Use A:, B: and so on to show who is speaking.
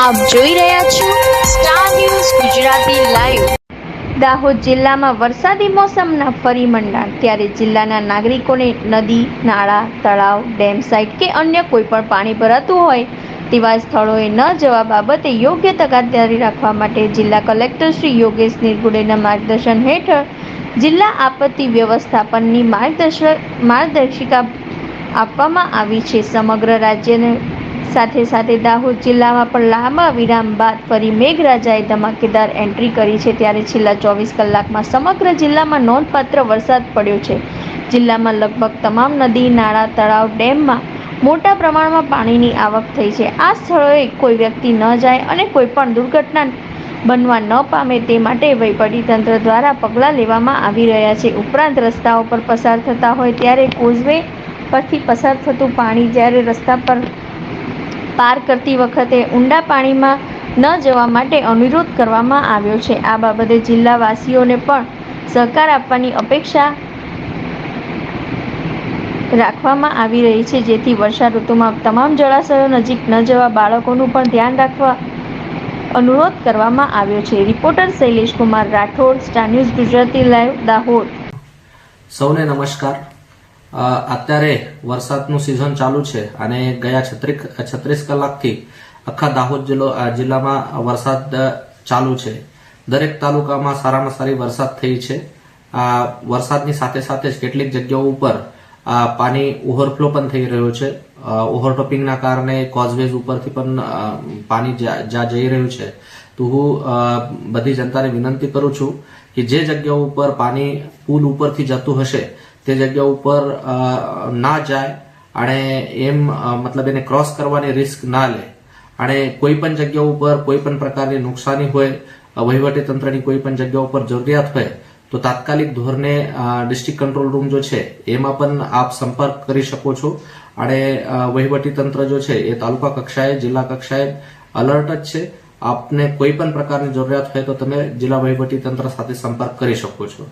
A: આપ જોઈ રહ્યા છો Star News Gujarati live Dahod જિલ્લામાં વરસાદી મોસમના ફરી મંડાણ. ત્યારે જિલ્લાના નાગરિકોને નદી, નાળા, તળાવ, ડેમ સાઇટ કે અન્ય કોઈ પણ પાણી ભરાતું હોય તેવા સ્થળોએ ન જવા બાબતે યોગ્ય તકેદારી રાખવા માટે જિલ્લા કલેક્ટર શ્રી યોગેશ નિર્ગુડેના માર્ગદર્શન હેઠળ જિલ્લા આપત્તિ વ્યવસ્થાપનની માર્ગદર્શક માર્ગદર્શિકા આપવામાં આવી છે. સમગ્ર રાજ્યને સાથે સાથે દાહોદ જિલ્લામાં પણ લાંબા વિરામ બાદ ફરી મેઘરાજાએ ધમાકેદાર એન્ટ્રી કરી છે. ત્યારે છેલ્લા ચોવીસ કલાકમાં સમગ્ર જિલ્લામાં નોંધપાત્ર વરસાદ પડ્યો છે. જિલ્લામાં લગભગ તમામ નદી, નાળા, તળાવ, ડેમમાં મોટા પ્રમાણમાં પાણીની આવક થઈ છે. આ સ્થળોએ કોઈ વ્યક્તિ ન જાય અને કોઈ પણ દુર્ઘટના બનવા ન પામે તે માટે વહીવટીતંત્ર દ્વારા પગલાં લેવામાં આવી રહ્યા છે. ઉપરાંત રસ્તાઓ પર પસાર થતા હોય ત્યારે કોઝવે પરથી પસાર થતું પાણી જ્યારે રસ્તા પર પાર કરતી વખતે ઊંડા પાણીમાં ન જવા માટે અનુરોધ કરવામાં આવ્યો છે. આ બાબતે જિલ્લાવાસીઓને પણ સહકાર આપવાની અપેક્ષા રાખવામાં આવી રહી છે. જેથી વર્ષા ઋતુમાં તમામ જળાશયો નજીક ન જવા બાળકોનું પણ ધ્યાન રાખવા અનુરોધ કરવામાં આવ્યો છે. Reporter Shailesh Kumar Rathod, Star News Gujarati live, Dahod.
B: સૌને નમસ્કાર. અત્યારે વરસાદનું સિઝન ચાલુ છે અને ગયા છત્રીસ છત્રીસ કલાકથી આખા દાહોદ જિલ્લો જિલ્લામાં વરસાદ ચાલુ છે. દરેક તાલુકામાં સારામાં સારી વરસાદ થઈ છે. આ વરસાદની સાથે સાથે જ કેટલીક જગ્યાઓ ઉપર પાણી ઓવરફ્લો પણ થઈ રહ્યો છે. ઓવરટોપિંગના કારણે કોઝવેઝ ઉપરથી પણ પાણી જ્યાં જઈ રહ્યું છે. તો હું બધી જનતાને વિનંતી કરું છું કે જે જગ્યાઓ ઉપર પાણી પુલ ઉપરથી જતું હશે તે જગ્યા ઉપર ના જાય અને એમ મતલબ એને ક્રોસ કરવાની રિસ્ક ના લે. અને કોઈ પણ જગ્યા ઉપર કોઈ પણ પ્રકારની નુકસાની હોય વહીવટી તંત્રની કોઈ પણ જગ્યા ઉપર જરૂરિયાત હોય, તો તાત્કાલિક ધોરણે ડિસ્ટ્રિક્ટ કંટ્રોલ રૂમ જો છે, એમાં પણ આપ સંપર્ક કરી શકો છો. અને વહીવટી તંત્ર જો છે, એ તાલુકા કક્ષાએ, જિલ્લા કક્ષાએ અલર્ટ જ છે. આપને કોઈ પણ પ્રકારની જરૂરિયાત હોય તો તમે જિલ્લા વહીવટી તંત્ર સાથે સંપર્ક કરી શકો છો.